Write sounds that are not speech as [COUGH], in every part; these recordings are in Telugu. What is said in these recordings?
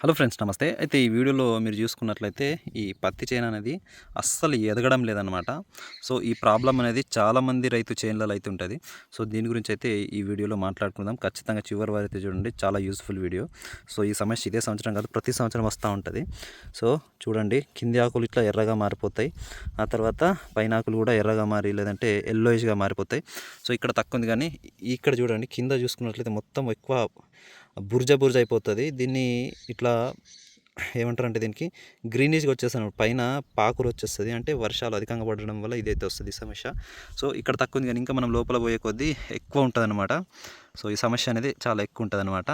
హలో ఫ్రెండ్స్ నమస్తే. అయితే ఈ వీడియోలో మీరు చూసుకున్నట్లయితే ఈ పత్తి చేను అనేది అస్సలు ఎదగడం లేదనమాట సో ఈ ప్రాబ్లం అనేది చాలామంది రైతు చేనులలో అయితే ఉంటుంది. సో దీని గురించి అయితే ఈ వీడియోలో మాట్లాడుకుందాం. ఖచ్చితంగా చివరి వారైతే అయితే చూడండి. చాలా యూస్ఫుల్ వీడియో. సో ఈ సమస్య ఇదే సంవత్సరం కాదు ప్రతి సంవత్సరం వస్తూ ఉంటుంది. సో చూడండి. కింది ఆకులు ఇట్లా ఎర్రగా మారిపోతాయి. ఆ తర్వాత పైన ఆకులు కూడా ఎర్రగా మారి లేదంటే ఎల్లోయిష్గా మారిపోతాయి. సో ఇక్కడ తక్కువ ఉంది కానీ ఇక్కడ చూడండి. కింద చూసుకున్నట్లయితే మొత్తం ఎక్కువ బుర్జ బుర్జ అయిపోతుంది. దీన్ని ఇట్లా ఏమంటారు అంటే దీనికి గ్రీనిష్గా వచ్చేస్తాను పైన పాకురు వచ్చేస్తుంది. అంటే వర్షాలు అధికంగా పడడం వల్ల ఇదైతే వస్తుంది ఈ సమస్య. సో ఇక్కడ తక్కువ ఉంది కానీ ఇంకా మనం లోపల పోయే కొద్దీ ఎక్కువ ఉంటుంది అనమాట సో ఈ సమస్య అనేది చాలా ఎక్కువ ఉంటుంది అనమాట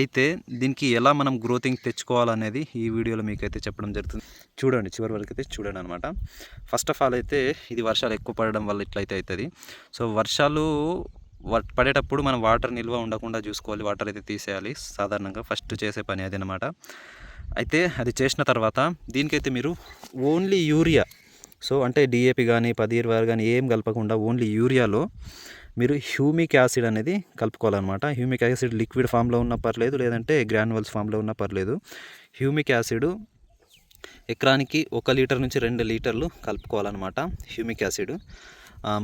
అయితే దీనికి ఎలా మనం గ్రోతింగ్ తెచ్చుకోవాలనేది ఈ వీడియోలో మీకైతే చెప్పడం జరుగుతుంది. చూడండి చివరి వరకు అయితే చూడండి అనమాట ఫస్ట్ ఆఫ్ ఆల్ అయితే ఇది వర్షాలు ఎక్కువ పడడం వల్ల ఇట్లయితే అవుతుంది. సో వర్షాలు పడేటప్పుడు మనం వాటర్ నిల్వ ఉండకుండా చూసుకోవాలి. వాటర్ అయితే తీసేయాలి. సాధారణంగా ఫస్ట్ చేసే పని అది అనమాట అయితే అది చేసిన తర్వాత దీనికైతే మీరు ఓన్లీ యూరియా సో అంటే డిఏపి కానీ పది ఇరవై కానీ ఏం కలపకుండా ఓన్లీ యూరియాలో మీరు హ్యూమిక్ యాసిడ్ అనేది కలుపుకోవాలన్నమాట. హ్యూమిక్ యాసిడ్ లిక్విడ్ ఫామ్లో ఉన్న పర్లేదు లేదంటే గ్రాన్యువల్స్ ఫామ్లో ఉన్న పర్లేదు. హ్యూమిక్ యాసిడ్ ఎకరానికి ఒక లీటర్ నుంచి రెండు లీటర్లు కలుపుకోవాలన్నమాట. హ్యూమిక్ యాసిడ్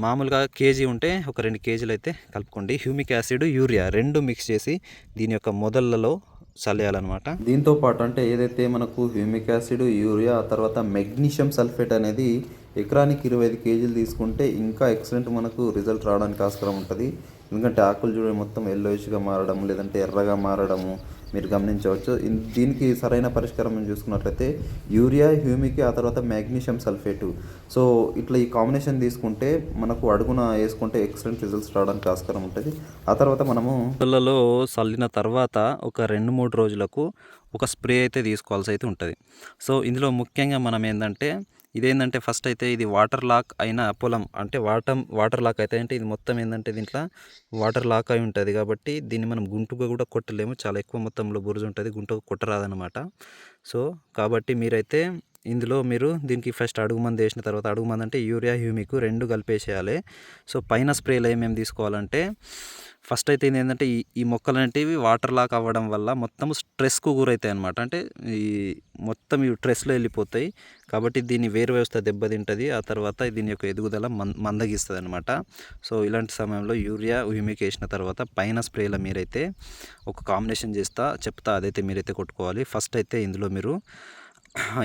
మామూలుగా కేజీ ఉంటే ఒక రెండు కేజీలు అయితే కలుపుకోండి. హ్యూమిక్ యాసిడ్ యూరియా రెండు మిక్స్ చేసి దీని యొక్క మొదళ్ళలో చల్లేయాలన్నమాట. దీంతో పాటు అంటే ఏదైతే మనకు హ్యూమిక్ యాసిడ్ యూరియా తర్వాత మెగ్నీషియం సల్ఫేట్ అనేది ఎకరానికి ఇరవై ఐదు కేజీలు తీసుకుంటే ఇంకా ఎక్సలెంట్ మనకు రిజల్ట్ రావడానికి ఆస్కారం ఉంటుంది. ఎందుకంటే ఆకులు చూడ మొత్తం ఎల్లోయిష్గా మారడం లేదంటే ఎర్రగా మారడము మీరు గమనించవచ్చు. దీనికి సరైన పరిష్కారం మనం చూసుకున్నట్లయితే యూరియా హ్యూమిక్ ఆ తర్వాత మ్యాగ్నీషియం సల్ఫేటు. సో ఇట్లా ఈ కాంబినేషన్ తీసుకుంటే మనకు అడుగున వేసుకుంటే ఎక్సలెంట్ రిజల్ట్స్ రావడానికి ఆస్కారం ఉంటుంది. ఆ తర్వాత మనము పిల్లలో చల్లిన తర్వాత ఒక రెండు మూడు రోజులకు ఒక స్ప్రే అయితే తీసుకోవాల్సి అయితే ఉంటుంది. సో ఇందులో ముఖ్యంగా మనం ఏంటంటే ఇదేంటంటే ఫస్ట్ అయితే ఇది వాటర్ లాక్ అయిన పొలం అంటే వాటర్ వాటర్ లాక్ అయితే అంటే ఇది మొత్తం ఏంటంటే దీంట్లో వాటర్ లాక్ అయి ఉంటుంది కాబట్టి దీన్ని మనం గుంటుగా కూడా కొట్టలేము. చాలా ఎక్కువ మొత్తంలో బురుజు ఉంటుంది గుంటుగా కొట్టరాదనమాట సో కాబట్టి మీరైతే ఇందులో మీరు దీనికి ఫస్ట్ అడుగు మంది వేసిన తర్వాత అడుగు మంది అంటే యూరియా హ్యూమిక్ రెండు కలిపేసేయాలి. సో పైన స్ప్రేలో ఏమేమి తీసుకోవాలంటే ఫస్ట్ అయితే ఏంటంటే ఈ ఈ మొక్కలు అనేటివి వాటర్ లాక్ అవ్వడం వల్ల మొత్తం స్ట్రెస్కు గురవుతాయి అనమాట అంటే ఈ మొత్తం ఈ స్ట్రెస్లో వెళ్ళిపోతాయి. కాబట్టి దీని వేరు వ్యవస్థ దెబ్బతింటుంది ఆ తర్వాత దీని యొక్క ఎదుగుదల మం మందగిస్తుంది అనమాట సో ఇలాంటి సమయంలో యూరియా హ్యూమిక్ వేసిన తర్వాత పైన స్ప్రేలో మీరైతే ఒక కాంబినేషన్ చేస్తా చెప్తా అదైతే మీరైతే కొట్టుకోవాలి. ఫస్ట్ అయితే ఇందులో మీరు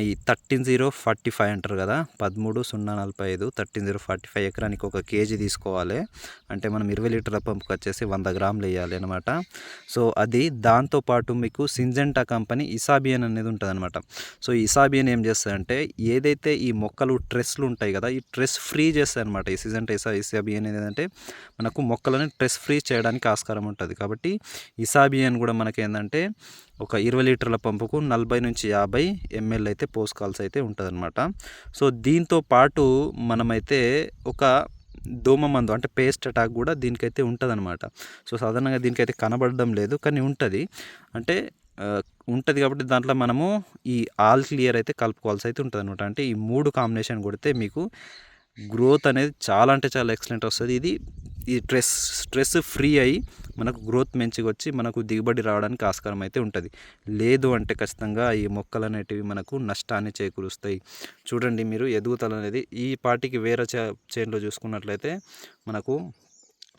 ఈ థర్టీన్ జీరో ఫార్టీ ఫైవ్ అంటారు కదా పదమూడు సున్నా నలభై ఐదు థర్టీన్ జీరో ఫార్టీ ఫైవ్ ఎకరానికి ఒక కేజీ తీసుకోవాలి. అంటే మనం ఇరవై లీటర్ల పంపుకి వచ్చేసి వంద గ్రాములు వేయాలి అనమాట సో అది దాంతోపాటు మీకు సింజెంటా కంపెనీ ఇసాబియన్ అనేది ఉంటుంది అనమాట సో ఇసాబియన్ ఏం చేస్తుందంటే ఏదైతే ఈ మొక్కలు ట్రెస్లు ఉంటాయి కదా ఈ ట్రెస్ ఫ్రీ చేస్తాయి అనమాట ఈ సింజెంటా ఇసా ఇసాబియన్ ఏంటంటే మనకు మొక్కలని ట్రెస్ ఫ్రీ చేయడానికి ఆస్కారం ఉంటుంది. కాబట్టి ఇసాబియన్ కూడా మనకి ఏంటంటే ఒక ఇరవై లీటర్ల పంపుకు నలభై నుంచి యాభై ఎంఎల్ అయితే పోసుకోవాల్సి అయితే ఉంటుందన్నమాట. సో దీంతో పాటు మనమైతే ఒక దోమ మందు అంటే పేస్ట్ అటాక్ కూడా దీనికైతే ఉంటుందన్నమాట. సో సాధారణంగా దీనికైతే కనబడడం లేదు కానీ ఉంటుంది. అంటే ఉంటుంది కాబట్టి దాంట్లో మనము ఈ ఆల్ క్లియర్ అయితే కలుపుకోవాల్సి అయితే ఉంటుంది అనమాట అంటే ఈ మూడు కాంబినేషన్ కొడితే మీకు గ్రోత్ అనేది చాలా అంటే చాలా ఎక్సలెంట్ వస్తుంది. ఇది ఈ స్ట్రెస్ స్ట్రెస్ ఫ్రీ అయ్యి మనకు గ్రోత్ మంచిగా వచ్చి మనకు దిగుబడి రావడానికి ఆస్కారం అయితే ఉంటుంది. లేదు అంటే ఖచ్చితంగా ఈ మొక్కలు అనేటివి మనకు నష్టాన్ని చేకూరుస్తాయి. చూడండి మీరు ఎదుగుదల అనేది ఈ పాటికి వేరే చేనులో చూసుకున్నట్లయితే మనకు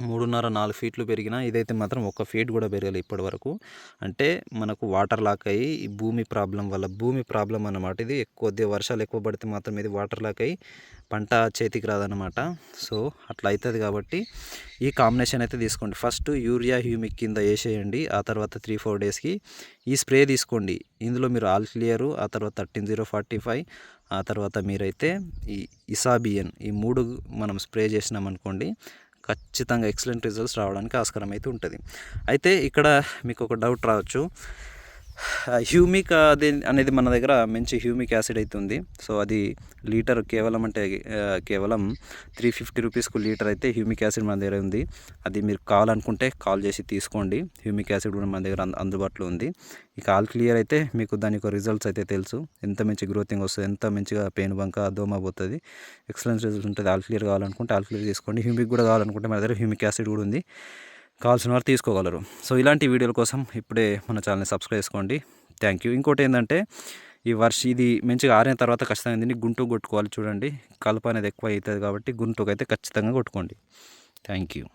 మూడున్నర నాలుగు ఫీట్లు పెరిగినా ఇదైతే మాత్రం ఒక ఫీట్ కూడా పెరగలేదు ఇప్పటి వరకు అంటే మనకు వాటర్ లాక్ అయ్యి ఈ భూమి ప్రాబ్లం వల్ల భూమి ప్రాబ్లం అన్నమాట ఇది. కొద్దిగా వర్షాలు ఎక్కువ పడితే మాత్రం ఇది వాటర్ లాక్ అయ్యి పంట చేతికి రాదనమాట సో అట్లా అవుతుంది కాబట్టి ఈ కాంబినేషన్ అయితే తీసుకోండి. ఫస్ట్ యూరియా హ్యూమిక్ కింద వేసేయండి. ఆ తర్వాత త్రీ ఫోర్ డేస్కి ఈ స్ప్రే తీసుకోండి. ఇందులో మీరు ఆల్ క్లియరు. ఆ తర్వాత థర్టీన్ జీరో ఫార్టీ ఫైవ్. ఆ తర్వాత మీరైతే ఈ ఇసాబియన్ ఈ మూడు మనం స్ప్రే చేసినాం అనుకోండి ఖచ్చితంగా ఎక్సలెంట్ రిజల్ట్స్ రావడానికి ఆస్కారం అయితే ఉంటుంది. అయితే ఇక్కడ మీకు ఒక డౌట్ రావచ్చు. [SIGHS] హ్యూమిక్ అది అనేది మన దగ్గర మంచి హ్యూమిక్ యాసిడ్ అయితే ఉంది. సో అది లీటర్ కేవలం అంటే కేవలం త్రీ ఫిఫ్టీ రూపీస్కు లీటర్ అయితే హ్యూమిక్ యాసిడ్ మన దగ్గర ఉంది. అది మీరు కావాలనుకుంటే కాల్ చేసి తీసుకోండి. హ్యూమిక్ యాసిడ్ కూడా మన దగ్గర అందుబాటులో ఉంది. ఇక ఆల్ క్లియర్ అయితే మీకు దాని యొక్క రిజల్ట్స్ అయితే తెలుసు. ఎంత మంచి గ్రోతింగ్ వస్తుంది ఎంత మంచిగా పెయిన్ బంక దోమ పోతుంది. ఎక్సలెన్స్ రిజల్ట్ ఉంటుంది. ఆల్ క్లియర్ కావాలనుకుంటే ఆల్ క్లియర్ తీసుకోండి. హ్యూమిక్ కూడా కావాలనుకుంటే మన దగ్గర హ్యూమిక్ యాసిడ్ కూడా ఉంది. కావాల్సిన వారు తీసుకోగలరు. సో ఇలాంటి వీడియోల కోసం ఇప్పుడే మన ఛానల్ని సబ్స్క్రైబ్ చేసుకోండి. Thank you. ఇంకోటి ఏంటంటే ఈ వర్ష ఇది మంచిగా ఆరిన తర్వాత ఖచ్చితంగా దీన్ని గుంటు కొట్టుకోవాలి చూడండి. కలప అనేది ఎక్కువ అవుతుంది కాబట్టి గుంటుకు అయితే ఖచ్చితంగా కొట్టుకోండి. Thank you.